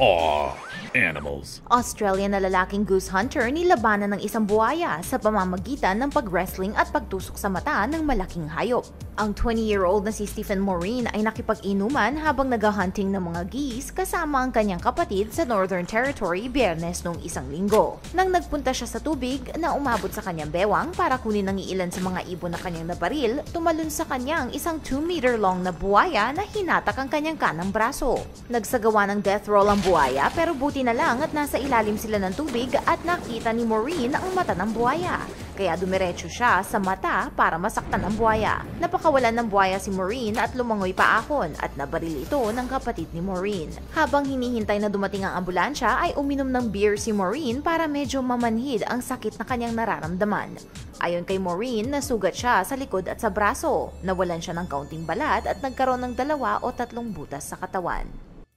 Aw, animals. Australian na lalaking goose hunter nilabanan ng isang buhaya sa pamamagitan ng pag-wrestling at pagtusok sa mata ng malaking hayop. Ang 20-year-old na si Stephen Maureen ay nakipag-inuman habang nag-hunting ng mga geese kasama ang kanyang kapatid sa Northern Territory biyernes noong isang linggo. Nang nagpunta siya sa tubig na umabot sa kanyang bewang para kunin ang iilan sa mga ibon na kanyang nabaril, tumalon sa kanyang isang 2-meter long na buhaya na hinatak ang kanyang kanang braso. Nagsagawa ng death roll ang buhaya pero buti na lang at nasa ilalim sila ng tubig at nakita ni Maureen ang mata ng buhaya. Kaya dumiretso siya sa mata para masaktan ang buhaya. Napakawalan ng buhaya si Maureen at lumangoy pa ahon at nabaril ito ng kapatid ni Maureen. Habang hinihintay na dumating ang ambulansya ay uminom ng beer si Maureen para medyo mamanhid ang sakit na kanyang nararamdaman. Ayon kay Maureen, nasugat siya sa likod at sa braso. Nawalan siya ng kaunting balat at nagkaroon ng dalawa o tatlong butas sa katawan.